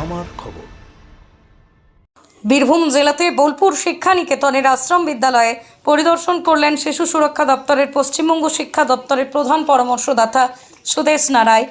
আমার খবর। বীরভূম জেলাতে বোলপুর শিক্ষা নিকেতনের আশ্রম বিদ্যালয়ে পরিদর্শন করলেন শিশু সুরক্ষা দপ্তরের পশ্চিমবঙ্গ শিক্ষা দপ্তরের প্রধান পরামর্শদাতা সুদেশ নারায়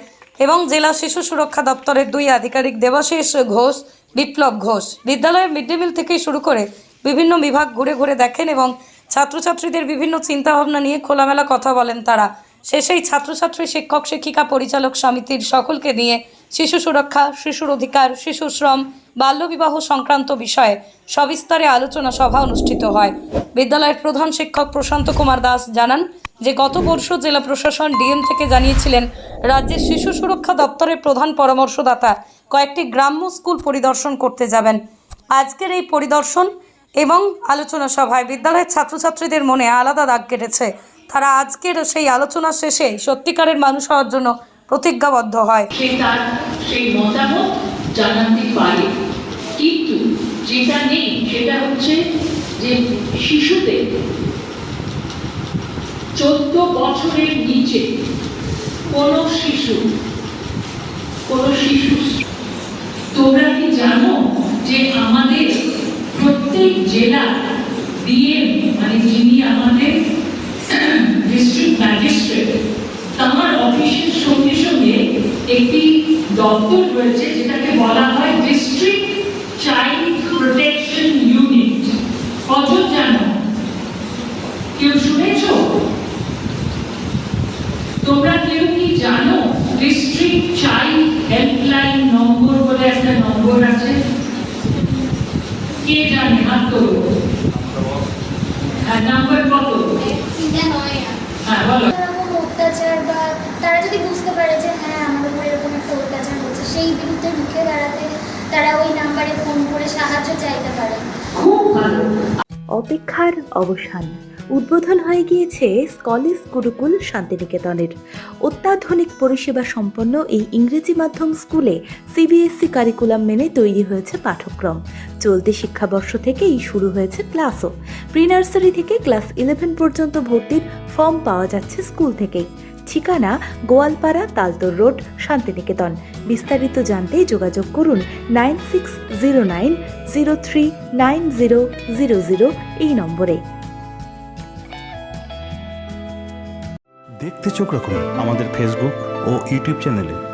এবং জেলা শিশু সুরক্ষা দপ্তরের দুই আধিকারিক দেবাশিস ঘোষ, বিপ্লব ঘোষ। বিদ্যালয়ের মিড ডে মিল থেকে শুরু করে বিভিন্ন বিভাগ ঘুরে ঘুরে দেখেন এবং ছাত্রছাত্রীদের বিভিন্ন চিন্তাভাবনা নিয়ে খোলামেলা কথা বলেন তারা। শেষেই ছাত্রছাত্রী, শিক্ষক, শিক্ষিকা, পরিচালক সমিতির সকলকে নিয়ে শিশু সুরক্ষা, শিশুর অধিকার, শিশু শ্রম বাল্যবিবাহ সংক্রান্ত বিষয়ে সবিস্তারে আলোচনা সভা অনুষ্ঠিত হয়। বিদ্যালয়ের প্রধান শিক্ষক প্রশান্ত কুমার দাস জানান যে, গত বর্ষ জেলা প্রশাসন ডিএম থেকে জানিয়েছিলেন, রাজ্যের শিশু সুরক্ষা দপ্তরের প্রধান পরামর্শদাতা কয়েকটি গ্রাম্য স্কুল পরিদর্শন করতে যাবেন। আজকের এই পরিদর্শন এবং আলোচনা সভায় বিদ্যালয়ের ছাত্রছাত্রীদের মনে আলাদা দাগ কেটেছে। তারা আজকের সেই আলোচনা শেষে সত্যিকারের মানুষ হওয়ার জন্য প্রতিজ্ঞাবদ্ধ হয়। তার সেই মতামত জানাতে পারে। কিন্তু যেটা নেই সেটা হচ্ছে যে শিশুদের চোদ্দ বছরের নিচে কোনো শিশু কোনো শিশু, তোমরা কি জানো যে আমাদের প্রত্যেক জেলা ডিএম মানে যিনি আমাদের ডিস্ট্রিক্ট ম্যাজিস্ট্রেট তার অফিসের সঙ্গে সঙ্গে একটি দপ্তর রয়েছে যেটাকে বলা হয় ডিস্ট্রিক্ট চাইল্ড প্রোটেকশন ইউনিট কজন জানো। কেউ শুনেছো? তোমরা কেউ কি জানো ডিস্ট্রিক্ট চাইল্ড হেল্পলাইন নম্বর বলে একটা নম্বর আছে? কে জানে? হাত হ্যাঁ নাম্বার কত? আর। হ্যাঁ বলো। অত্যাচার বা তারা যদি বুঝতে পারে যে হ্যাঁ আমাদের উপর এরকম একটা অত্যাচার হচ্ছে সেই বিরুদ্ধে রুখে দাঁড়াতে তারা ওই নাম্বারে ফোন করে সাহায্য চাইতে পারে। খুব ভালো। অপেক্ষার অবসান। উদ্বোধন হয়ে গিয়েছে স্কলিস গুরুকুল শান্তিনিকেতনের। অত্যাধুনিক পরিষেবা সম্পন্ন এই ইংরেজি মাধ্যম স্কুলে সিবিএসসি কারিকুলাম মেনে তৈরি হয়েছে পাঠ্যক্রম। চলতি শিক্ষাবর্ষ থেকেই শুরু হয়েছে ক্লাসও। প্রি নার্সারি থেকে ক্লাস ইলেভেন পর্যন্ত ভর্তির ফর্ম পাওয়া যাচ্ছে স্কুল থেকেই। ঠিকানা গোয়ালপাড়া তালতর রোড, শান্তিনিকেতন। বিস্তারিত জানতে যোগাযোগ করুন nine six zero nine zero three nine zero zero zero এই নম্বরে। দেখতে চোখ রাখুন আমাদের ফেসবুক ও ইউটিউব চ্যানেলে